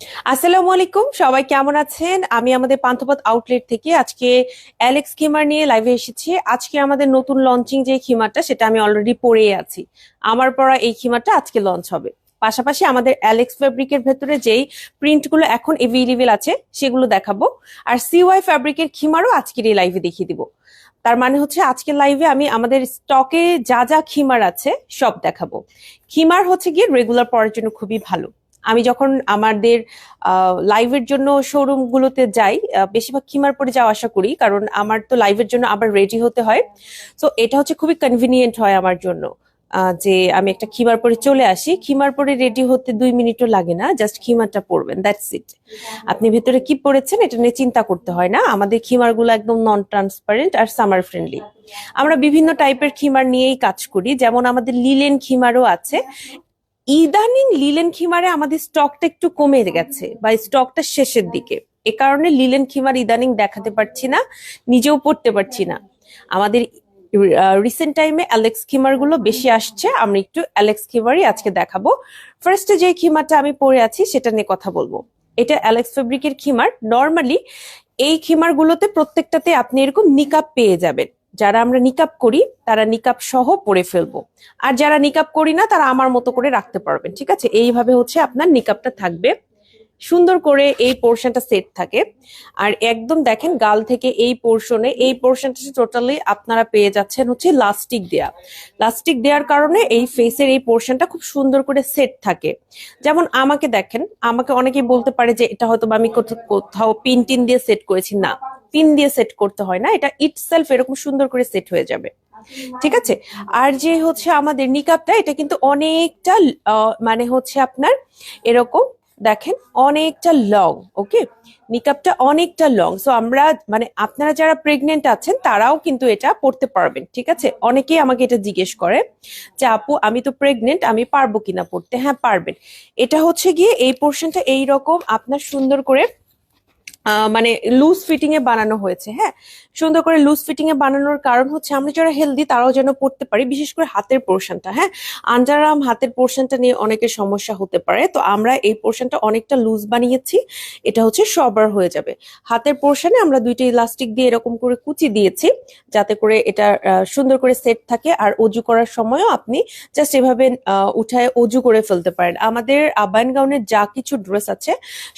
আসসালামু আলাইকুম, সবাই কেমন আছেন? আমি আমাদের পান্থপথ আউটলেট থেকে আজকে অ্যালেক্স খিমার নিয়ে লাইভে এসেছি। আজকে আমাদের নতুন লঞ্চিং যে খিমারটা, সেটা আমি অলরেডি পরেই আছি। আমার পরা এই খিমারটা আজকে লঞ্চ হবে। পাশাপাশি আমাদের অ্যালেক্স ফ্যাব্রিকের ভেতরে যেই প্রিন্টগুলো এখন এভেলেবেল আছে, সেগুলো দেখাবো। আর সিওয়াই ফ্যাব্রিকের খিমারও আজকের এই লাইভে দেখিয়ে দিব। তার মানে হচ্ছে আজকের লাইভে আমি আমাদের স্টকে যা যা খিমার আছে, সব দেখাবো। খিমার হচ্ছে গিয়ে রেগুলার পরার জন্য খুবই ভালো। আমি যখন আমাদের লাইভের জন্য শোরুম গুলোতে যাই বেশিরভাগ খিমার পরে যাওয়া আশা করি, কারণ আমার তো লাইভের জন্য আবার রেডি হতে হয়। তো এটা হচ্ছে খুবই কনভিনিয়েন্ট হয় আমার জন্য যে আমি একটা খিমার পরে চলে আসি। খিমার পরে রেডি হতে দুই মিনিটও লাগে না জাস্ট খিমারটা পরবেন দ্যাটস ইট আপনি ভেতরে কি পরেছেন এটা নিয়ে চিন্তা করতে হয় না। আমাদের খিমারগুলো একদম নন ট্রান্সপারেন্ট আর সামার ফ্রেন্ডলি আমরা বিভিন্ন টাইপের খিমার নিয়েই কাজ করি, যেমন আমাদের লিলেন খিমারও আছে। ইদানিং লিলেন খিমারে আমাদের স্টকটা একটু কমে গেছে, বা স্টকটা শেষের দিকে। এ কারণে লিলেন খিমার ইদানিং দেখাতে পারছি না, নিজেও পড়তে পারছি না। আমাদের রিসেন্ট টাইমে অ্যালেক্স খিমারগুলো বেশি আসছে, আমরা একটু অ্যালেক্স খিমারই আজকে দেখাবো। ফার্স্টে যে খিমারটা আমি পরে আছি, সেটা নিয়ে কথা বলব। এটা অ্যালেক্স ফেব্রিকের খিমার। নর্মালি এই খিমার গুলোতে প্রত্যেকটাতে আপনি এরকম নিকাপ পেয়ে যাবেন। যারা আমরা নিকাপ করি, তারা নিকাপ সহ পরে ফেলব। আর যারা নিকাপ করি না, তারা আমার মতো করে রাখতে পারবেন, ঠিক আছে? এইভাবে হচ্ছে আপনার নিকাপটা থাকবে। সুন্দর করে এই পোর্শনটা সেট থাকে। আর একদম দেখেন, গাল থেকে এই পোর্শনে এই পোর্শনটা টোটালি আপনারা পেয়ে যাচ্ছেন হচ্ছে লাস্টিক দেয়া। লাস্টিক দেওয়ার কারণে এই ফেসের এই পোর্শনটা খুব সুন্দর করে সেট থাকে। যেমন আমাকে দেখেন, আমাকে অনেকেই বলতে পারে যে, এটা হয়তো আমি কোথা- কোথাও পিন টিন দিয়ে সেট করেছি। না। পিন দিয়ে সেট করতে হয় না, এটা ইটসেলফ এরকম সুন্দর করে সেট হয়ে যাবে। ঠিক আছে? আর যে হচ্ছে আমাদের নিকাপটা এটা কিন্তু অনেকটা মানে হচ্ছে আপনার এরকম, দেখেন, অনেকটা লং ওকে নিকাপটা অনেকটা লং সো আমরা মানে আপনারা যারা প্রেগনেন্ট আছেন, তারাও কিন্তু এটা পড়তে পারবেন, ঠিক আছে? অনেকেই আমাকে এটা জিজ্ঞেস করে যে, আপু, আমি তো প্রেগনেন্ট আমি পারব কিনা পড়তে? হ্যাঁ পারবেন। এটা হচ্ছে গিয়ে এই পোর্শনটা এইরকম, আপনার সুন্দর করে মানে লুজ ফিটিং এ বানানো হয়েছে হ্যাঁ? সুন্দর করে লুজ ফিটিং এ বানানোর কারণ হচ্ছে আমরা যারা হেলদি তারাও যেন পড়তে পারি, বিশেষ করে হাতের পোর্শনটা হ্যাঁ? আন্ডারআর্ম হাতের পোর্শনটা নিয়ে অনেকের সমস্যা হতে পারে, তো আমরা এই পোর্শনটা অনেকটা লুজ বানিয়েছি, এটা হচ্ছে সবার হয়ে যাবে। হাতের পোর্শনে আমরা দুইটি ইলাস্টিক দিয়ে এরকম করে কুচি দিয়েছি, যাতে করে এটা সুন্দর করে সেট থাকে, আর অজু করার সময়ও আপনি জাস্ট এভাবে উঠায় অজু করে ফেলতে পারেন। আমাদের আবায়ন গাউনের যা কিছু ড্রেস আছে,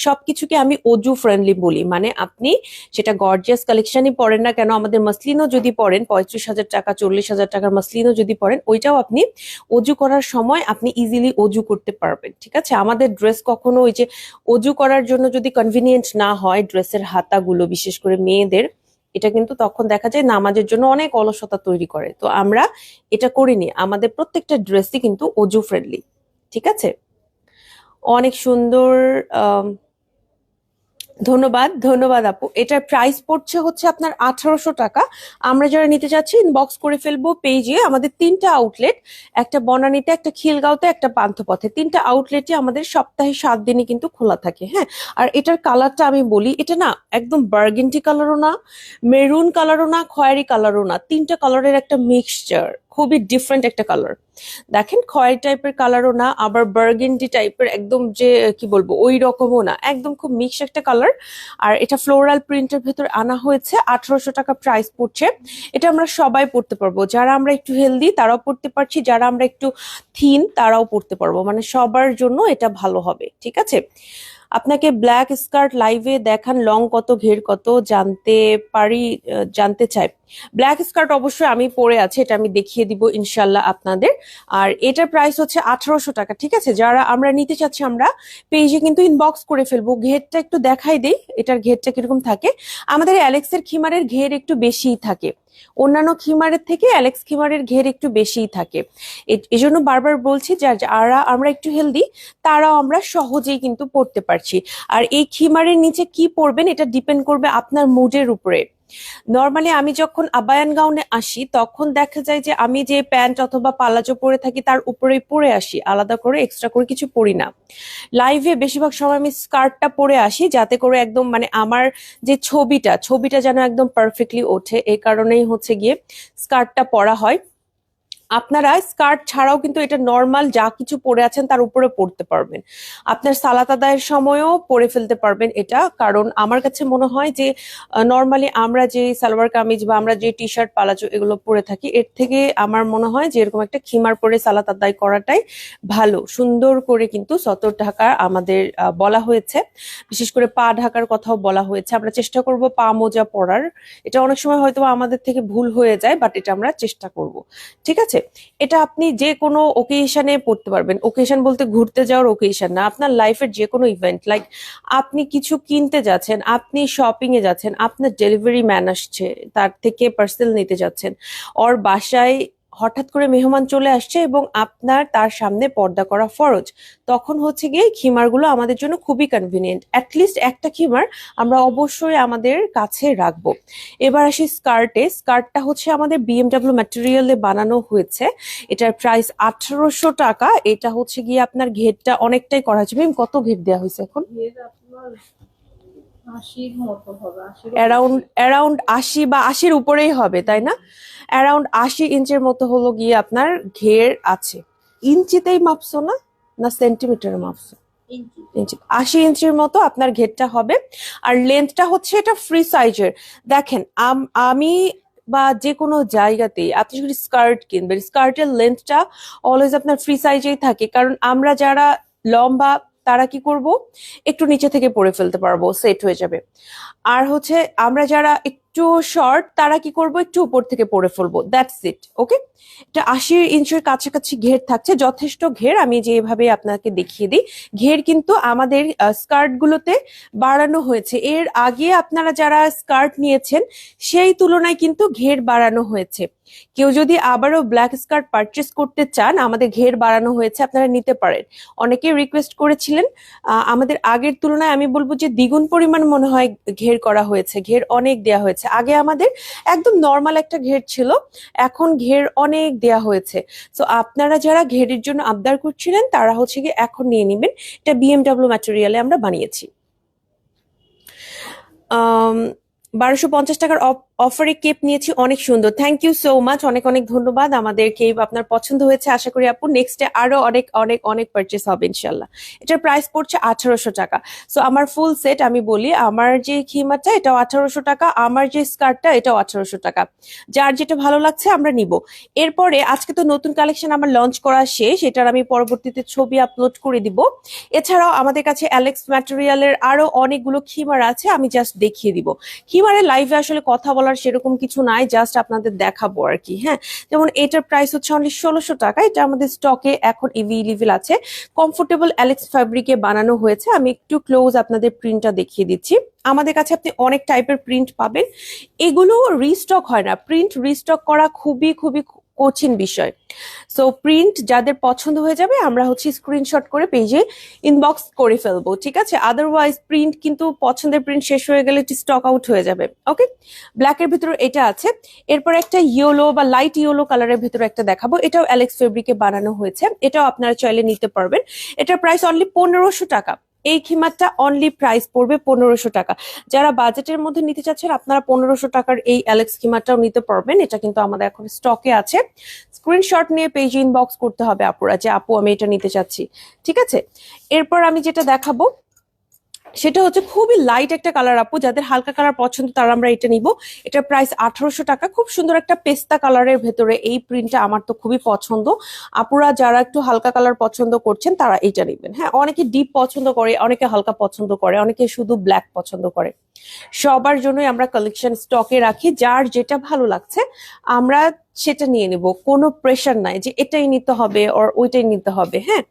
সবকিছুকে আমি অজু ফ্রেন্ডলি বলি। মানে আপনি সেটা গর্জিয়াস কালেকশনই পরেন না কেন আমাদের মাসলিনও যদি পরেন পঁয়ত্রিশ হাজার টাকা চল্লিশ হাজার টাকার মাসলিনও যদি পরেন ওইটাও আপনি অজু করার সময় আপনি ইজিলি অজু করতে পারবেন ঠিক আছে? আমাদের ড্রেস কখনো ওই যে অজু করার জন্য যদি কনভিনিয়েন্ট না হয় ড্রেসের হাতাগুলো বিশেষ করে মেয়েদের এটা কিন্তু তখন দেখা যায় নামাজের জন্য অনেক অলসতা তৈরি করে। তো আমরা এটা করিনি আমাদের প্রত্যেকটা ড্রেসই কিন্তু অজু ফ্রেন্ডলি ঠিক আছে? অনেক সুন্দর আম, ধন্যবাদ ধন্যবাদ আপু। এটার প্রাইস পড়ছে হচ্ছে আপনার আঠারোশো টাকা। আমরা যারা নিতে চাচ্ছি ইনবক্স করে ফেলব পেজে আমাদের তিনটা আউটলেট একটা বনানীতে, একটা খিলগাঁওতে, একটা পান্থপথে। তিনটা আউটলেটই আমাদের সপ্তাহে সাত দিনই কিন্তু খোলা থাকে হ্যাঁ? আর এটার কালারটা আমি বলি, এটা না একদম বার্গেন্টি কালারও না মেরুন কালারও না, খয়েরি কালারও না। তিনটা কালারের একটা মিক্সচার খুবই ডিফারেন্ট একটা কালার দেখেন খয়েরি টাইপের কালারও না, আবার বার্গেন্ডি টাইপের একদম যে, কি বলব, ওই রকমও না, একদম খুব মিক্স একটা কালার আর এটা ফ্লোরাল প্রিন্টের ভেতর আনা হয়েছে, আঠারোশো টাকা প্রাইস পড়ছে। এটা আমরা সবাই পড়তে পারব, যারা আমরা একটু হেলদি তারাও পড়তে পারছি, যারা আমরা একটু থিন তারাও পড়তে পারব। মানে সবার জন্য এটা ভালো হবে, ঠিক আছে? আপনাকে ব্ল্যাক স্কার্ট লাইভে দেখান লং কত, ঘের কত, জানতে পারি জানতে চাই। ব্ল্যাক স্কার্ট অবশ্যই আমি পরে আছি, এটা আমি দেখিয়ে দিব ইনশাল্লাহ আপনাদের। আর এটার প্রাইস হচ্ছে আঠারোশো টাকা, ঠিক আছে? যারা আমরা নিতে চাচ্ছি, আমরা পেজে কিন্তু ইনবক্স করে ফেলব। ঘেরটা একটু দেখাই দেই, এটার ঘেরটা কীরকম থাকে? আমাদের অ্যালেক্সের খিমারের ঘের একটু বেশিই থাকে। অন্যান্য খিমারের থেকে অ্যালেক্স খিমারের ঘের একটু বেশিই থাকে। এজন্য বারবার বলছি, যারা আমরা একটু হেলদি তারাও আমরা সহজেই কিন্তু পড়তে পারছি। আর এই খিমারের নিচে কি পড়বেন, এটা ডিপেন্ড করবে আপনার মুডের উপরে। নর্মালি আমি যখন আবায়ান গাউনে আসি, তখন দেখা যায় যে আমি যে প্যান্ট অথবা পালাজো পরে থাকি, তার উপরেই পরে আসি, আলাদা করে এক্সট্রা করে কিছু পরি না। লাইভে বেশিরভাগ সময় আমি স্কার্টটা পরে আসি, যাতে করে একদম মানে আমার যে ছবিটা ছবিটা যেন একদম পারফেক্টলি ওঠে। এই কারণেই হচ্ছে গিয়ে স্কার্টটা পরা হয়। আপনারা স্কার্ট ছাড়াও কিন্তু এটা নর্মাল যা কিছু পরে আছেন তার উপরে পরতে পারবেন। আপনার সালাত আদায়ের সময়ও পরে ফেলতে পারবেন এটা, কারণ আমার কাছে মনে হয় যে নর্মালি আমরা যে সালোয়ার কামিজ বা আমরা যে টি শার্ট পালাজো এগুলো পরে থাকি, এর থেকে আমার মনে হয় যে এরকম একটা খিমার পরে সালাত আদায় করাটাই ভালো। সুন্দর করে কিন্তু সতর ঢাকা আমাদের বলা হয়েছে। বিশেষ করে পা ঢাকার কথাও বলা হয়েছে। আমরা চেষ্টা করব পা মোজা পরার। এটা অনেক সময় হয়তো আমাদের থেকে ভুল হয়ে যায় বাট এটা আমরা চেষ্টা করব। ঠিক আছে? এটা আপনি যে কোনো ওকেশনে পড়তে পারবেন। ওকেশন বলতে ঘুরতে যাওয়ার ওকেশন না। আপনার লাইফের যে কোনো ইভেন্ট লাইক আপনি কিছু কিনতে যাচ্ছেন, আপনি শপিং এ যাচ্ছেন, আপনার ডেলিভারি ম্যান আসছে, তার থেকে পার্সেল নিতে যাচ্ছেন ওর বাসায় হঠাৎ করে মেহমান চলে আসছে এবং আপনার তার সামনে পর্দা করা ফরজ। তখন হচ্ছে গিয়ে খিমারগুলো আমাদের জন্য খুবই কনভিনিয়েন্ট অ্যাটলিস্ট একটা খিমার আমরা অবশ্যই আমাদের কাছে রাখব। এবার আসি স্কার্টে। স্কার্টটা হচ্ছে আমাদের বিএমডাব্লিউ ম্যাটেরিয়ালে বানানো হয়েছে। এটার প্রাইস আঠারোশো টাকা। এটা হচ্ছে গিয়ে আপনার ঘেরটা অনেকটাই করা হয়েছে। কত ঘের দেওয়া হয়েছে এখন এর আপনার আশির মতো হবে আশির অ্যারাউন্ড অ্যারাউন্ড আশি বা আশির উপরেই হবে তাই না? অ্যারাউন্ড আশি ইঞ্চের মতো হলো গিয়ে আপনার ঘের আছে। ইঞ্চিতেই মাপছো না? না সেন্টিমিটারে মাপছো? ইঞ্চি। ইঞ্চি। আশি ইঞ্চির মতো আপনার ঘেরটা হবে। আর লেন্থটা হচ্ছে এটা ফ্রি সাইজের দেখেন আম- বা যে কোনো জায়গাতেই আপনি যদি স্কার্ট কিনবেন স্কার্টের লেন্থটা অলওয়েজ আপনার ফ্রি সাইজেই থাকে। কারণ আমরা যারা লম্বা তারা কি করব? একটু নিচে থেকে পড়ে ফেলতে পারব সেট হয়ে যাবে। আর হচ্ছে আমরা যারা একটু শর্ট তারা কি করব? একটু উপর থেকে পরে ফেলব। দ্যাটস ইট ওকে এটা আশি ইঞ্চের কাছাকাছি ঘের থাকছে। যথেষ্ট ঘের, আমি যেভাবে আপনাকে দেখিয়ে দিই। ঘের কিন্তু আমাদের স্কার্ট গুলোতে বাড়ানো হয়েছে। এর আগে আপনারা যারা স্কার্ট নিয়েছেন, সেই তুলনায় কিন্তু ঘের বাড়ানো হয়েছে। কেউ যদি আবারও ব্ল্যাক স্কার্ট পারচেস করতে চান, আমাদের ঘের বাড়ানো হয়েছে, আপনারা নিতে পারেন। অনেকে রিকোয়েস্ট করেছিলেন আমাদের আগের তুলনায় আমি বলব যে দ্বিগুণ পরিমাণ মনে হয় ঘের করা হয়েছে। ঘের অনেক দেয়া হয়েছে। আগে আমাদের একদম নর্মাল একটা ঘের ছিল, এখন ঘের অনেক দেয়া হয়েছে। তো আপনারা যারা ঘেরের জন্য আবদার করছিলেন, তারা হচ্ছে গিয়ে এখন নিয়ে নেবেন। এটা বিএমডাব্লিউ ম্যাটেরিয়ালে আমরা বানিয়েছি। বারোশো পঞ্চাশ টাকার অফারে কেপ নিয়েছি, অনেক সুন্দর। থ্যাংক ইউ সো মাচ অনেক অনেক ধন্যবাদ। আমাদের কেপ আপনার পছন্দ হয়েছে, আশা করি আপু নেক্সটে আরও অনেক অনেক অনেক পারচেস হবে ইনশাল্লাহ এটার প্রাইস পড়ছে আঠারোশো টাকা। সো আমার ফুল সেট আমি বলি, আমার যে খিমাটা এটাও আঠারোশো টাকা। আমার যে স্কার্টটা এটাও আঠারোশো টাকা। যার যেটা ভালো লাগছে, আমরা নিব। এরপরে, আজকে তো নতুন কালেকশন আমার লঞ্চ করা শেষ, এটার আমি পরবর্তীতে ছবি আপলোড করে দিব। এছাড়াও আমাদের কাছে অ্যালেক্স ম্যাটেরিয়ালের আরও অনেকগুলো খিমার আছে, আমি জাস্ট দেখিয়ে দিব। খিমারের লাইভে আসলে কথা বলার সেরকম কিছু নাই জাস্ট আপনাদের দেখাবো আর কি হ্যাঁ? যেমন এটার প্রাইস হচ্ছে অনলি ষোলোশো টাকা, এটা আমাদের স্টকে এখন এভেলেবেল আছে। কমফোর্টেবল অ্যালেক্স ফ্যাব্রিকে বানানো হয়েছে, আমি একটু ক্লোজ আপনাদের প্রিন্টটা দেখিয়ে দিচ্ছি। আমাদের কাছে আপনি অনেক টাইপের প্রিন্ট পাবেন। এগুলো রিস্টক হয় না প্রিন্ট রিস্টক করা খুবই খুবই কঠিন বিষয়। সো প্রিন্ট যাদের পছন্দ হয়ে যাবে, আমরা হচ্ছে স্ক্রিনশট করে পেজে ইনবক্স করে ফেলব, ঠিক আছে? আদারওয়াইজ প্রিন্ট কিন্তু পছন্দের প্রিন্ট শেষ হয়ে গেলে স্টক আউট হয়ে যাবে ওকে ব্ল্যাকের ভিতরে এটা আছে। এরপর একটা ইয়েলো বা লাইট ইয়েলো কালারের ভিতরে একটা দেখাবো। এটাও অ্যালেক্স ফেব্রিকে বানানো হয়েছে। এটাও আপনারা চাইলে নিতে পারবেন। এটার প্রাইস অনলি পনেরোশো টাকা। এই খিমারটা অনলি প্রাইস পড়বে পনেরোশো টাকা। যারা বাজেটের মধ্যে নিতে চাচ্ছেন, আপনারা পনেরোশো টাকার এই অ্যালেক্স খিমারটাও নিতে পারবেন। এটা কিন্তু আমাদের এখন স্টকে আছে। স্ক্রিনশট নিয়ে পেজ ইনবক্স করতে হবে আপুরা যে, আপু, আমি এটা নিতে চাচ্ছি। ঠিক আছে? এরপর আমি যেটা দেখাবো সেটা হচ্ছে খুবই লাইট একটা কালার আপু, যাদের হালকা কালার পছন্দ তারা আমরা এটা নিব। এটার প্রাইস আঠারোশো টাকা, খুব সুন্দর একটা পেস্তা কালারের ভেতরে এই প্রিন্টটা আমার তো খুবই পছন্দ। আপুরা যারা একটু হালকা কালার পছন্দ করছেন তারা এটা নেবেন। হ্যাঁ অনেকে ডিপ পছন্দ করে, অনেকে হালকা পছন্দ করে, অনেকে শুধু ব্ল্যাক পছন্দ করে। সবার জন্যই আমরা কালেকশন স্টকে রাখি, যার যেটা ভালো লাগছে, আমরা সেটা নিয়ে নেব। কোনো প্রেশার নাই যে এটাই নিতে হবে ওর ওইটাই নিতে হবে হ্যাঁ?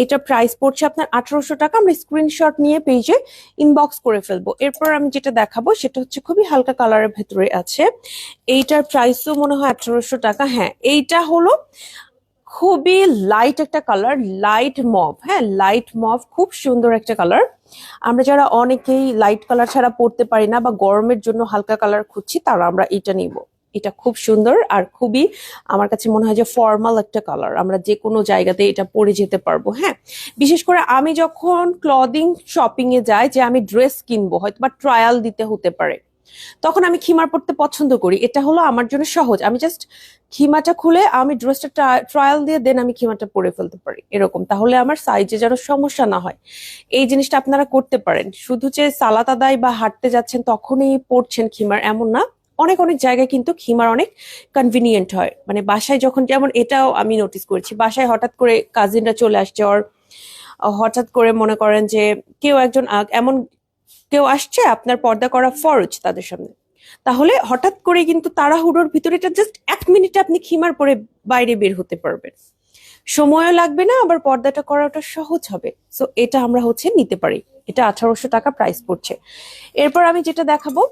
এটা প্রাইস পড়ছে আপনার আঠারোশো টাকা, আমরা স্ক্রিনশট নিয়ে পেজে ইনবক্স করে ফেলব। এরপর আমি যেটা দেখাবো সেটা হচ্ছে খুবই হালকা কালারের ভেতরে আছে। এইটার প্রাইসও মনে হয় আঠারোশো টাকা হ্যাঁ। এইটা হলো খুবই লাইট একটা কালার লাইট মভ হ্যাঁ? লাইট মভ খুব সুন্দর একটা কালার আমরা যারা অনেকেই লাইট কালার ছাড়া পড়তে পারি না বা গরমের জন্য হালকা কালার খুঁজছি, তারা আমরা এটা নিব। এটা খুব সুন্দর আর খুবই, আমার কাছে মনে হয় যে ফর্মাল একটা কালার আমরা যে কোনো জায়গাতে এটা পরে যেতে পারব হ্যাঁ? বিশেষ করে আমি যখন ক্লদিং শপিং এ যাই, যে আমি ড্রেস কিনবো, হয়তো বা ট্রায়াল দিতে হতে পারে, তখন আমি খিমার পরতে পছন্দ করি। এটা হলো আমার জন্য সহজ। আমি জাস্ট খিমাটা খুলে আমি ড্রেসটা ট্রায়াল দিয়ে দেন আমি খিমাটা পরে ফেলতে পারি, এরকম। তাহলে আমার সাইজে যেন সমস্যা না হয়। এই জিনিসটা আপনারা করতে পারেন। শুধু যে সালাত আদায় বা হাঁটতে যাচ্ছেন তখনই পড়ছেন খিমার, এমন না। অনেক অনেক জায়গায় কিন্তু খিমার অনেক কনভিনিয়েন্ট হয়। মানে বাসায় যখন, যেমন এটাও আমি নোটিস করেছি, বাসায় হঠাৎ করে কাজিনরা চলে আসছে ওর হঠাৎ করে মনে করেন যে কেউ একজন এমন কেউ আসছে, আপনার পর্দা করা ফরজ তাদের সামনে। তাহলে হঠাৎ করে কিন্তু তাড়াহুড়োর ভিতরে এটা জাস্ট এক মিনিটে আপনি খিমার পরে বাইরে বের হতে পারবেন। সময়ও লাগবে না, আবার পর্দাটা করাটা সহজ হবে। সো এটা আমরা হচ্ছে নিতে পারি। এটা আঠারোশো টাকা প্রাইস পড়ছে। এরপর আমি যেটা দেখাবো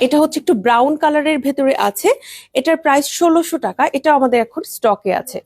এটা হচ্ছে একটু ব্রাউন কালারের ভেতরে আছে। এটার প্রাইস ষোলোশো টাকা। এটা আমাদের এখন স্টকে আছে।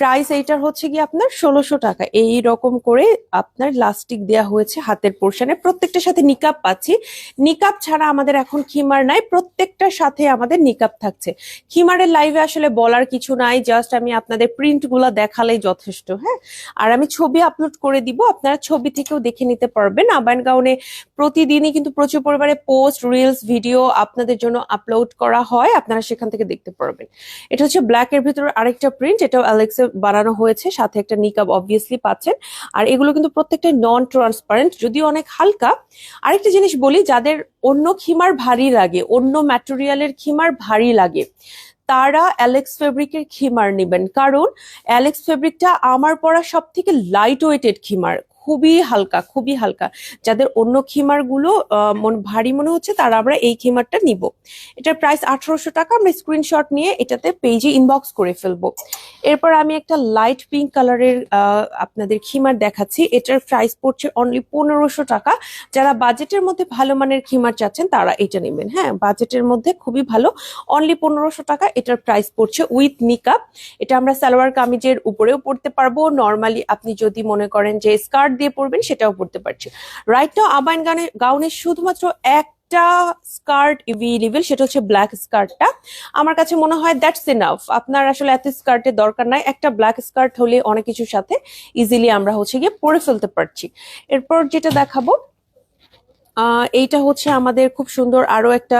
প্রাইস এইটার হচ্ছে কি আপনার ষোলোশো টাকা। এই রকম করে আপনার লাস্টিক দেওয়া হয়েছে হাতের পোর্শনে প্রত্যেকটার সাথে নিকাপ পাচ্ছি। নিকাপ ছাড়া আমাদের এখন খিমার নাই। প্রত্যেকটার সাথে আমাদের নিকাপ থাকছে। খিমারের লাইভে আসলে বলার কিছু নাই। জাস্ট আমি আপনাদের প্রিন্টগুলা দেখালেই যথেষ্ট হ্যাঁ? আর আমি ছবি আপলোড করে দিব। আপনারা ছবি থেকেও দেখে নিতে পারবেন। আবায়ন গাউনে প্রতিদিনই কিন্তু প্রচুর পরিমাণে পোস্ট রিলস ভিডিও আপনাদের জন্য আপলোড করা হয়। আপনারা সেখান থেকে দেখতে পারবেন। এটা হচ্ছে ব্ল্যাক এর ভিতরে আরেকটা প্রিন্ট এটাও অ্যালেক্সে বানানো হয়েছে, সাথে একটা নিকাব অবভিয়াসলি পাচ্ছেন। আর এগুলো কিন্তু প্রত্যেকটা নন ট্রান্সপারেন্ট যদিও অনেক হালকা। আরেকটা জিনিস বলি, যাদের অন্য খিমার ভারী লাগে, অন্য ম্যাটেরিয়ালের খিমার ভারী লাগে, তারা অ্যালেক্স ফেব্রিকের খিমার নেবেন। কারণ অ্যালেক্স ফেব্রিকটা আমার পরা সব থেকে লাইট ওয়েটেড খিমার। খুবই হালকা খুবই হালকা। যাদের অন্য খিমারগুলো ভারী মনে হচ্ছে, তারা আমরা এই খিমারটা নিব। এটার প্রাইস আঠারোশো টাকা, আমরা স্ক্রিনশট নিয়ে এটাতে পেজে ইনবক্স করে ফেলব। এরপর আমি একটা লাইট পিঙ্ক কালারের আপনাদের খিমার দেখাচ্ছি। এটার প্রাইস পড়ছে অনলি পনেরোশো টাকা। যারা বাজেটের মধ্যে ভালো মানের খিমার চাচ্ছেন, তারা এটা নেবেন। হ্যাঁ বাজেটের মধ্যে খুবই ভালো। অনলি পনেরোশো টাকা, এটার প্রাইস পড়ছে উইথ নিকাপ এটা আমরা সালোয়ার কামিজের উপরেও পড়তে পারব। নর্মালি আপনি যদি মনে করেন যে স্কার্ট দিয়ে পরবেন সেটাও পড়তে পারছি। রাইট নাও আবাইন গানে গাউনের শুধুমাত্র একটা স্কার্ট সেটা হচ্ছে ব্ল্যাক স্কার্টটা আমার কাছে মনে হয় দ্যাটস আপনার আসলে এত স্কার্টের দরকার নাই। একটা ব্ল্যাক স্কার্ট হলে অনেক কিছুর সাথে ইজিলি আমরা হচ্ছে গিয়ে পরে ফেলতে পারছি। এরপর যেটা দেখাবো এইটা হচ্ছে আমাদের খুব সুন্দর আরও একটা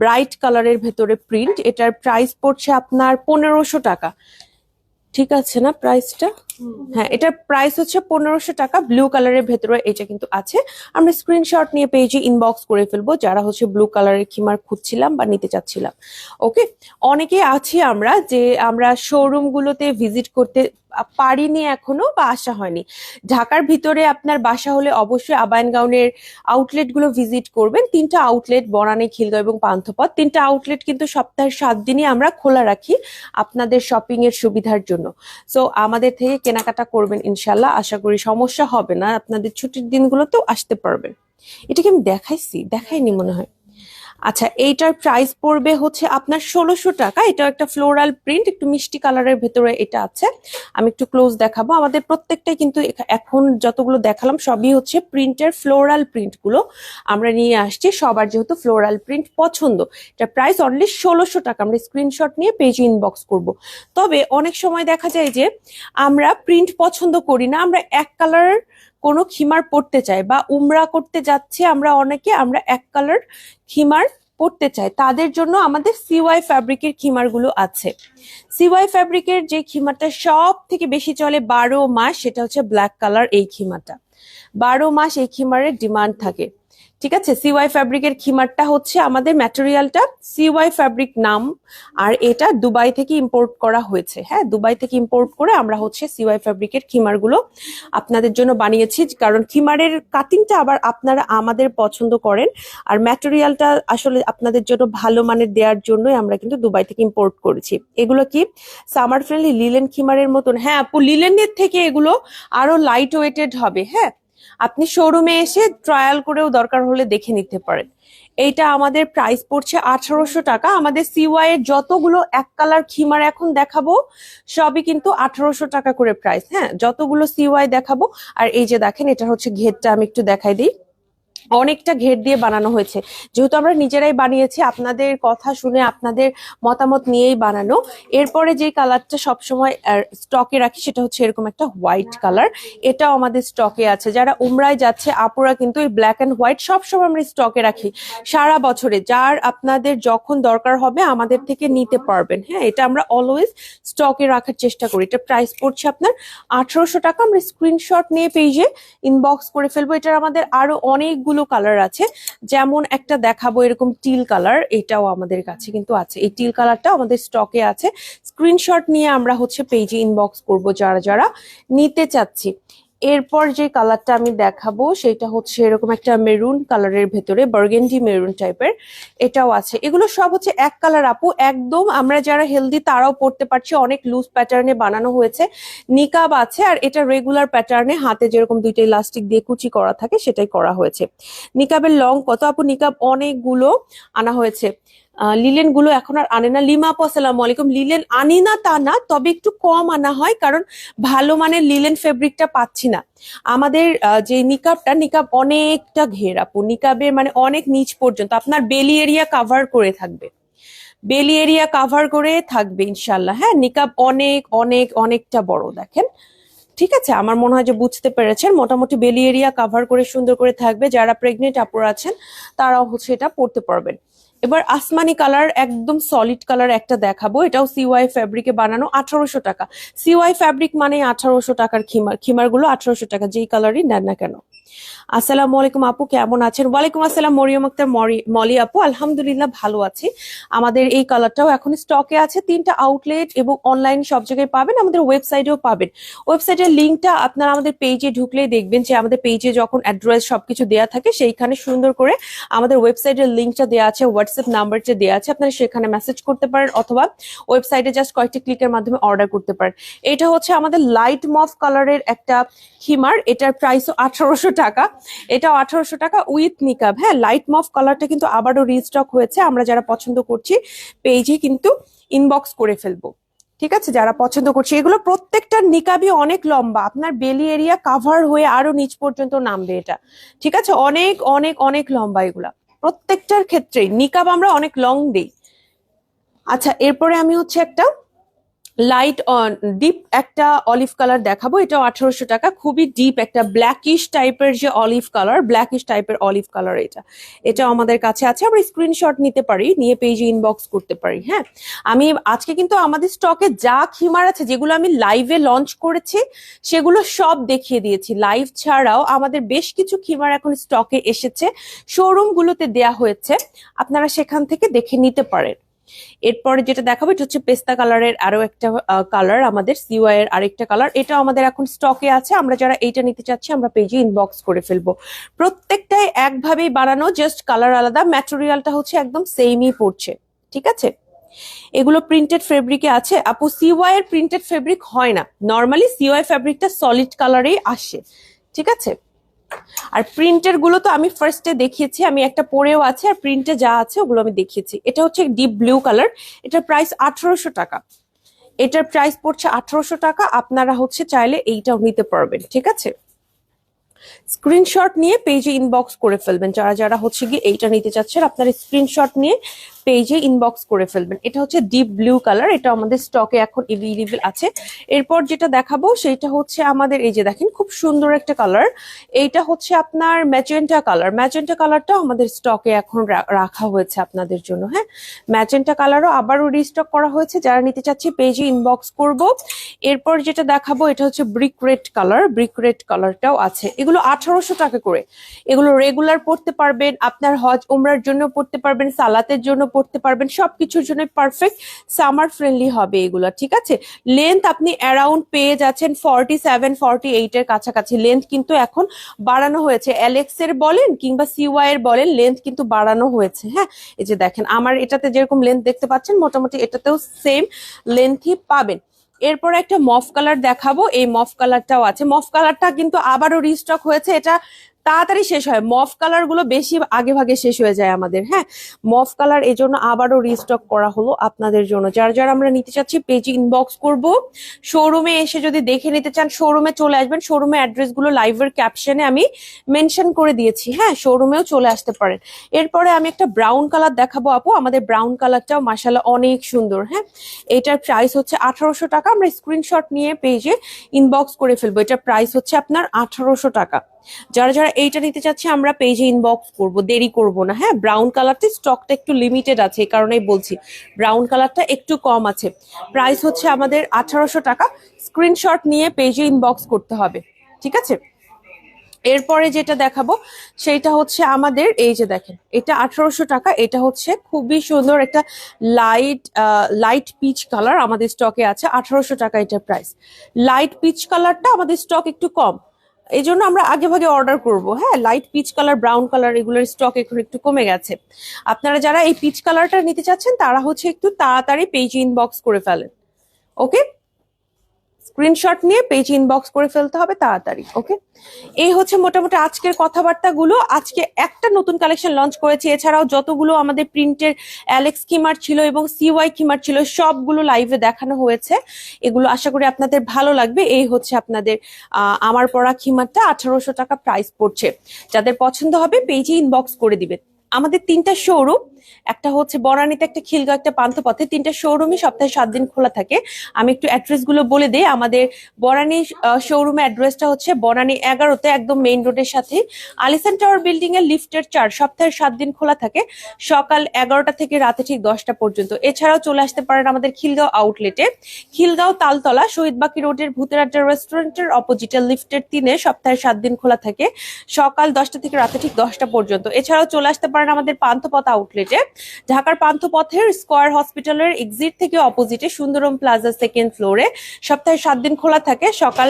ব্রাইট কালারের ভেতরে প্রিন্ট এটার প্রাইস পড়ছে আপনার পনেরোশো টাকা। ঠিক আছে না প্রাইসটা হ্যাঁ এটার প্রাইস হচ্ছে পনেরোশো টাকা ব্লু কালারের ভেতরে এটা কিন্তু আছে। আমরা স্ক্রিনশট নিয়ে পেয়েছি ইনবক্স করে ফেলব, যারা হচ্ছে ব্লু কালারের খিমার খুঁজছিলাম বা নিতে চাচ্ছিলাম। ওকে অনেকে আছি আমরা যে আমরা শোরুম গুলোতে ভিজিট করতে পারিনি এখনও বা আসা হয়নি। ঢাকার ভিতরে আপনার বাসা হলে অবশ্যই আবায়ন গাউনের আউটলেটগুলো ভিজিট করবেন। তিনটা আউটলেট বনানী, খিলগাঁও এবং পান্থপথ। তিনটা আউটলেট কিন্তু সপ্তাহের সাত দিনই আমরা খোলা রাখি আপনাদের শপিং এর সুবিধার জন্য। সো আমাদের থেকে কেনাকাটা করবেন ইনশাল্লাহ আশা করি সমস্যা হবে না। আপনাদের ছুটির দিনগুলোতেও আসতে পারবেন। এটাকে আমি দেখাইছি, দেখাইনি মনে হয়। আচ্ছা এইটার প্রাইস পড়বে হচ্ছে আপনার ষোলোশো টাকা। এটা একটা ফ্লোরাল প্রিন্ট একটু মিষ্টি কালারের ভেতরে এটা আছে। আমি একটু ক্লোজ দেখাবো। আমাদের প্রত্যেকটাই কিন্তু এখা- এখন যতগুলো দেখালাম, সবই হচ্ছে প্রিন্টের ফ্লোরাল প্রিন্টগুলো। আমরা নিয়ে আসছি, সবার যেহেতু ফ্লোরাল প্রিন্ট পছন্দ। এটা প্রাইস অনলি ষোলোশো টাকা। আমরা স্ক্রিনশট নিয়ে পেজ ইনবক্স করব। তবে অনেক সময় দেখা যায় যে আমরা প্রিন্ট পছন্দ করি না। আমরা এক কালার কোনো খিমার পড়তে চাই বা উমরা করতে যাচ্ছে আমরা অনেকে, আমরা এক কালার খিমার পড়তে চাই। তাদের জন্য আমাদের সিওয়াই ফ্যাব্রিকের খিমারগুলো আছে। সিওয়াই ফ্যাব্রিকের যে খিমারটা সব থেকে বেশি চলে বারো মাস, সেটা হচ্ছে ব্ল্যাক কালার এই খিমারটা। বারো মাস এই খিমারের ডিমান্ড থাকে। ঠিক আছে? সিওয়াই ফ্যাব্রিকের খিমারটা হচ্ছে আমাদের ম্যাটেরিয়ালটা সিওয়াই ফ্যাব্রিক নাম, আর এটা দুবাই থেকে ইম্পোর্ট করা হয়েছে। হ্যাঁ দুবাই থেকে ইম্পোর্ট করে আমরা হচ্ছে সিওয়াই ফ্যাব্রিকের খিমারগুলো আপনাদের জন্য বানিয়েছি, কারণ খিমারের কাটিংটা আবার আপনারা আমাদের পছন্দ করেন, আর ম্যাটেরিয়ালটা আসলে আপনাদের জন্য ভালো মানের দেওয়ার জন্যই আমরা কিন্তু দুবাই থেকে ইম্পোর্ট করেছি। এগুলো কি? সামার ফ্রেন্ডলি লিলেন খিমারের মতন। হ্যাঁ আপু লিলেনের থেকে এগুলো আরও লাইট ওয়েটেড হবে হ্যাঁ? আপনি শোরুমে এসে ট্রায়াল করেও দরকার হলে দেখে নিতে পারেন। এইটা আমাদের প্রাইস পড়ছে আঠারোশো টাকা। আমাদের সিওয়াই এর যতগুলো এক কালার খিমার এখন দেখাবো, সবই কিন্তু আঠারোশো টাকা করে প্রাইস হ্যাঁ? যতগুলো সিওয়াই দেখাবো, আর এই যে দেখেন, এটা হচ্ছে ঘেরটা, আমি একটু দেখাই দিই। অনেকটা ঘের দিয়ে বানানো হয়েছে। যেহেতু আমরা নিজেরাই বানিয়েছি, আপনাদের কথা শুনে আপনাদের মতামত নিয়েই বানানো। এরপরে যে কালারটা সবসময় স্টকে রাখি সেটা হচ্ছে এরকম একটা হোয়াইট কালার এটাও আমাদের স্টকে আছে। যারা উমরায় যাচ্ছে, আপুরা কিন্তু এই ব্ল্যাক অ্যান্ড হোয়াইট সবসময় আমরা স্টকে রাখি। সারা বছরে যার আপনাদের যখন দরকার হবে, আমাদের থেকে নিতে পারবেন। হ্যাঁ এটা আমরা অলওয়েজ স্টকে রাখার চেষ্টা করি। এটা প্রাইস পড়ছে আপনার আঠারোশো টাকা। আমরা স্ক্রিনশট নিয়ে পেজে ইনবক্স করে ফেলব। এটার আমাদের আরও অনেকগুলো কালার আছে। যেমন একটা দেখাবো এরকম টিল কালার এটাও আমাদের কাছে কিন্তু আছে। এই টিল কালারটা আমাদের স্টকে আছে। স্ক্রিনশট নিয়ে আমরা হচ্ছে পেজে ইনবক্স করব যারা যারা। নিতে চাচ্ছি। এরপর যে কালারটা আমি দেখাবো, সেটা হচ্ছে এরকম একটা মেরুন কালারের ভেতরে বার্গেন্ডি মেরুন টাইপের এটাও আছে। এগুলো সব হচ্ছে এক কালার, আপু। একদম আমরা যারা হেলদি তারাও পড়তে পারছি। অনেক লুজ প্যাটার্নে বানানো হয়েছে। নিকাব আছে আর এটা রেগুলার প্যাটার্নে হাতে যেরকম দুইটা ইলাস্টিক দিয়ে কুচি করা থাকে, সেটাই করা হয়েছে। নিকাবের লং কত? আপু, নিকাব অনেকগুলো আনা হয়েছে। লিলেনগুলো এখন আর আনে না। লিমা আসসালামু আলাইকুম। লিলেন আনি না তা না, তবে একটু কম আনা হয়, কারণ ভালো মানের লিলেন ফেব্রিকটা পাচ্ছি না। আমাদের যে নিকাবটা নিকাব অনেকটা ঘের আপু। নিকাবের মানে অনেক নিচ পর্যন্ত। আপনার বেলি এরিয়া কাভার করে থাকবে। বেলি এরিয়া কাভার করে থাকবে ইনশাল্লাহ হ্যাঁ নিকাব অনেক অনেক, অনেকটা বড়, দেখেন। ঠিক আছে? আমার মনে হয় যে বুঝতে পেরেছেন। মোটামুটি বেলি এরিয়া কাভার করে সুন্দর করে থাকবে। যারা প্রেগনেন্ট আপুর আছেন, তারাও হচ্ছে এটা পড়তে পারবেন। এবার আসমানি কালার, একদম সলিড কালার একটা দেখাবো। এটাও সিওয়াই ফ্যাব্রিকে বানানো আঠারোশো টাকা। সিওয়াই ফ্যাব্রিক মানে আঠারোশো টাকার খিমার। খিমারগুলো আঠারোশো টাকা, যেই কালারই নেন না কেন। আসসালামু আলাইকুম আপু, কেমন আছেন? ওয়ালাইকুম আসসালাম মরিয়ম আক্তার মলি আপু। আলহামদুলিল্লাহ ভালো আছি। আমাদের এই কালারটাও এখন স্টকে আছে। তিনটা আউটলেট এবং অনলাইন সব জায়গায় পাবেন, আমাদের ওয়েবসাইটেও পাবেন। ওয়েবসাইটের লিঙ্কটা আপনারা আমাদের পেজে ঢুকলেই দেখবেন যে আমাদের পেজে যখন অ্যাড্রেস সবকিছু দেওয়া থাকে, সেইখানে সুন্দর করে আমাদের ওয়েবসাইটের লিঙ্কটা দেওয়া আছে হোয়াটসঅ্যাপ নাম্বারটা দেওয়া আছে। আপনারা সেখানে মেসেজ করতে পারেন অথবা ওয়েবসাইটে জাস্ট কয়েকটি ক্লিকের মাধ্যমে অর্ডার করতে পারেন। এটা হচ্ছে আমাদের লাইট মফ কালারের একটা খিমার এটার প্রাইসও আঠারোশো টাকা এটাও আঠারোশো টাকা উইথ নিকাব হ্যাঁ লাইট মফ কালারটা কিন্তু আবারও রিস্টক হয়েছে। আমরা যারা পছন্দ করছি পেজে কিন্তু ইনবক্স করে ফেলব। ঠিক আছে? যারা পছন্দ করছে, এগুলো প্রত্যেকটা নিকাবই অনেক লম্বা। আপনার বেলি এরিয়া কাভার হয়ে আরও নিচ পর্যন্ত নামবে এটা। ঠিক আছে? অনেক অনেক অনেক লম্বা এগুলা। প্রত্যেকটার ক্ষেত্রেই। নিকাব আমরা অনেক লং দেই। আচ্ছা এরপরে আমি হচ্ছে একটা লাইট ডিপ একটা অলিভ কালার দেখাবো। এটাও আঠারোশো টাকা। খুবই ডিপ একটা ব্ল্যাকিশ টাইপের যে অলিভ কালার ব্ল্যাকিশ টাইপের অলিভ কালার এটা। এটা আমাদের কাছে আছে। আমরা স্ক্রিনশট নিতে পারি, নিয়ে পেজে ইনবক্স করতে পারি হ্যাঁ? আমি আজকে কিন্তু আমাদের স্টকে যা খিমার আছে, যেগুলো আমি লাইভে লঞ্চ করেছি, সেগুলো সব দেখিয়ে দিয়েছি। লাইভ ছাড়াও আমাদের বেশ কিছু খিমার এখন স্টকে এসেছে। শোরুম গুলোতে দেয়া হয়েছে। আপনারা সেখান থেকে দেখে নিতে পারেন। এরপরে যেটা দেখাবো, এটা হচ্ছে পেস্তা কালারের আরও একটা কালার আমাদের সিওয়াই এর আরেকটা কালার। এটা আমাদের এখন স্টকে আছে। আমরা যারা এইটা নিতে চাচ্ছি, আমরা পেজে ইনবক্স করে ফেলব। প্রত্যেকটাই একভাবেই বানানো জাস্ট কালার আলাদা। ম্যাটেরিয়ালটা হচ্ছে একদম সেমই পড়ছে। ঠিক আছে? এগুলো প্রিন্টেড ফেব্রিকে আছে। আপু সিওয়াই এর প্রিন্টেড ফেব্রিক হয় না। নর্মালি সিওয়াই ফেব্রিকটা সলিড কালারেই আসে। ঠিক আছে? আর প্রিন্টেরগুলো তো আমি ফার্স্টে দেখিয়েছি, আমি একটা পরেও আছে আর প্রিন্টে যা আছে ওগুলো আমি দেখিয়েছি। এটা হচ্ছে ডিপ ব্লু কালার এটার প্রাইস আঠারোশো টাকা। এটার প্রাইস পড়ছে আঠারোশো টাকা, আপনারা হচ্ছে চাইলে এইটাও নিতে পারবেন, ঠিক আছে? স্ক্রিনশট নিয়ে পেজে ইনবক্স করে ফেলবেন, যারা যারা হচ্ছে গিয়ে এইটা নিতে চাচ্ছেন, আপনারা স্ক্রিনশট নিয়ে পেজে ইনবক্স করে ফেলবেন। এটা হচ্ছে ডিপ ব্লু কালার এটা আমাদের স্টকে এখন এভেলেবেল আছে। এরপর যেটা দেখাবো সেটা হচ্ছে আমাদের এই যে দেখেন, খুব সুন্দর একটা কালার এইটা হচ্ছে আপনার ম্যাজেন্টা কালার ম্যাজেন্টা কালারটাও আমাদের স্টকে এখন রাখা হয়েছে আপনাদের জন্য হ্যাঁ? ম্যাজেন্টা কালারও আবারও রিস্টক করা হয়েছে। যারা নিতে চাচ্ছে পেজে ইনবক্স করব। এরপর যেটা দেখাবো, এটা হচ্ছে brick red colour brick red কালারটাও আছে। এগুলো আঠারোশো টাকা করে। এগুলো রেগুলার পড়তে পারবেন, আপনার হজ, উমরার জন্য পড়তে পারবেন, সালাতের জন্য পড়তে পারবেন, সবকিছুর জন্য পারফেক্ট সামার ফ্রেন্ডলি হবে এগুলো, ঠিক আছে? লেন্থ আপনি অ্যারাউন্ড পেয়ে যাচ্ছেন ফর্টি সেভেন ফর্টি এইট এর কাছাকাছি। লেন্থ কিন্তু এখন বাড়ানো হয়েছে। অ্যালেক্স এর বলেন কিংবা সিওয়াই এর বলেন লেন্থ কিন্তু বাড়ানো হয়েছে হ্যাঁ? এই যে দেখেন, আমার এটাতে যেরকম লেন্থ দেখতে পাচ্ছেন, মোটামুটি এটাতেও সেম লেন্থই পাবেন। এরপর একটা মফ কালার দেখাবো। এই মফ কালারটাও আছে। মফ কালারটা কিন্তু আবারও রিস্টক হয়েছে। এটা তাড়াতাড়ি শেষ হয়। মফ কালারগুলো বেশি আগে ভাগে শেষ হয়ে যায় আমাদের হ্যাঁ? মফ কালার এই জন্য আবারও রিস্টক করা হলো আপনাদের জন্য। যার যারা আমরা নিতে চাচ্ছি পেজ ইনবক্স করব। শোরুমে এসে যদি দেখে নিতে চান শোরুমে চলে আসবেন। শোরুমে অ্যাড্রেসগুলো লাইভের ক্যাপশনে আমি মেনশন করে দিয়েছি হ্যাঁ? শোরুমেও চলে আসতে পারেন। এরপরে আমি একটা ব্রাউন কালার দেখাবো আপু। আমাদের ব্রাউন কালারটাও মাসাল্লাহ অনেক সুন্দর হ্যাঁ? এটার প্রাইস হচ্ছে আঠারোশো টাকা। আমরা স্ক্রিনশট নিয়ে পেজে ইনবক্স করে ফেলব। এটার প্রাইস হচ্ছে আপনার আঠারোশো টাকা। যারা যারা এইটা নিতে চাচ্ছে, আমরা পেজে ইনবক্স করব, দেরি করব না। হ্যাঁ ব্রাউন কালারটা স্টকটা একটু লিমিটেড আছে, এই কারণেই বলছি। ব্রাউন কালারটা একটু কম আছে। প্রাইস হচ্ছে আমাদের আঠারোশো টাকা। স্ক্রিনশট নিয়ে পেজে ইনবক্স করতে হবে, ঠিক আছে? এরপরে যেটা দেখাবো, সেইটা হচ্ছে আমাদের, এই যে দেখেন, এটা আঠারোশো টাকা, এটা হচ্ছে খুবই সুন্দর একটা লাইট লাইট পিচ কালার আমাদের স্টকে আছে, আঠারোশো টাকা এটা প্রাইস লাইট পিচ কালারটা আমাদের স্টক একটু কম। এই জন্য আমরা আগে ভাগে অর্ডার করব। হ্যাঁ light peach colour brown colour এগুলোর স্টক এখন একটু কমে গেছে। আপনারা যারা এই পিচ কালারটা নিতে চাচ্ছেন, তারা হচ্ছে একটু তাড়াতাড়ি পেজ ইনবক্স করে ফেলেন। ওকে স্ক্রিনশট নিয়ে পেজ ইনবক্স করে ফেলতে হবে তাড়াতাড়ি ওকে এই হচ্ছে মোটামুটি আজকের কথাবার্তাগুলো। আজকে একটা নতুন কালেকশন লঞ্চ করেছি। এছাড়াও যতগুলো আমাদের প্রিন্টের অ্যালেক্স কিমার ছিল এবং সিওয়াই কিমার ছিল, সবগুলো লাইভে দেখানো হয়েছে। এগুলো আশা করি আপনাদের ভালো লাগবে। এই হচ্ছে আপনাদের আমার পড়া খিমারটা আঠারোশো টাকা প্রাইস পড়ছে। যাদের পছন্দ হবে পেজে ইনবক্স করে দিবেন। আমাদের তিনটা শোরুম একটা হচ্ছে বনানীতে একটা খিলগাঁও একটা পান্থপথে তিনটা শোরুমই সপ্তাহে সাত দিন খোলা থাকে। আমি একটু অ্যাড্রেসগুলো বলে দিই। আমাদের বনানী শোরুমের অ্যাড্রেসটা হচ্ছে বনানী এগারোতে একদম মেইন রোডের সাথে। আলিসান টাওয়ার বিল্ডিং এর লিফটের চার, সপ্তাহে সাত দিন খোলা থাকে। সকাল এগারোটা থেকে রাতে ঠিক দশটা পর্যন্ত। এছাড়াও চলে আসতে পারেন আমাদের খিলগাঁও আউটলেটে খিলগাঁও তালতলা শহীদবাকি রোডের ভূতের আড্ডা রেস্টুরেন্টের অপোজিটে লিফটের তিনে সপ্তাহে সাত দিন খোলা থাকে। সকাল দশটা থেকে রাতে ঠিক দশটা পর্যন্ত। এছাড়াও চলে আসতে পারেন আমাদের পান্থপথ আউটলেটে ঢাকার পান্থপথের স্কয়ার হসপিটালের এক্সিট থেকে অপোজিটে সুন্দরম প্লাজা সেকেন্ড ফ্লোরে সপ্তাহে সাত দিন খোলা থাকে, সকাল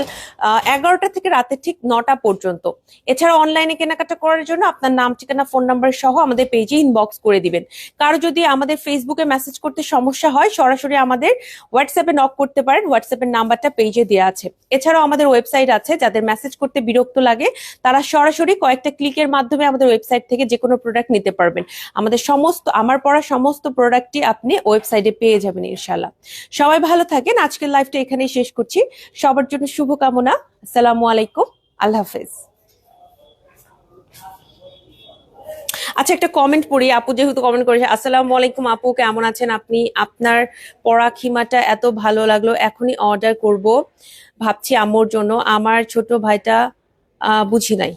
এগারোটা থেকে রাতে ঠিক নটা পর্যন্ত। এছাড়া অনলাইনে কেনাকাটা করার জন্য আপনার নাম, ঠিকানা ফোন নাম্বার সহ আমাদের পেজে ইনবক্স করে দিবেন। কারও যদি আমাদের ফেসবুকে মেসেজ করতে সমস্যা হয়, সরাসরি আমাদের হোয়াটসঅ্যাপে নক করতে পারেন। হোয়াটসঅ্যাপের নাম্বারটা পেজে দেওয়া আছে। এছাড়াও আমাদের ওয়েবসাইট আছে, যাদের মেসেজ করতে বিরক্ত লাগে, তারা সরাসরি কয়েকটা ক্লিকের মাধ্যমে আমাদের ওয়েবসাইট থেকে যে কোনো প্রোডাক্ট নিতে পারবেন। আমাদের সমস্ত আমার পড়া সমস্ত প্রোডাক্টই আপনি ওয়েবসাইটে পেয়ে যাবেন ইনশাল্লাহ সবাই ভালো থাকেন, আজকের লাইভটা এখানেই শেষ করছি। সবার জন্য শুভকামনা, আসসালামু আলাইকুম, আল্লাহ হাফেজ। আচ্ছা একটা কমেন্ট পড়ি, আপু যেহেতু কমেন্ট করেছে, আসসালামু আলাইকুম আপু, কেমন আছেন আপনি? আপনার পড়া খিমাটা এত ভালো লাগল, এখনই অর্ডার করব। ভাবছি আম্মুর জন্য, আমার ছোট ভাইটা বুঝি নাই।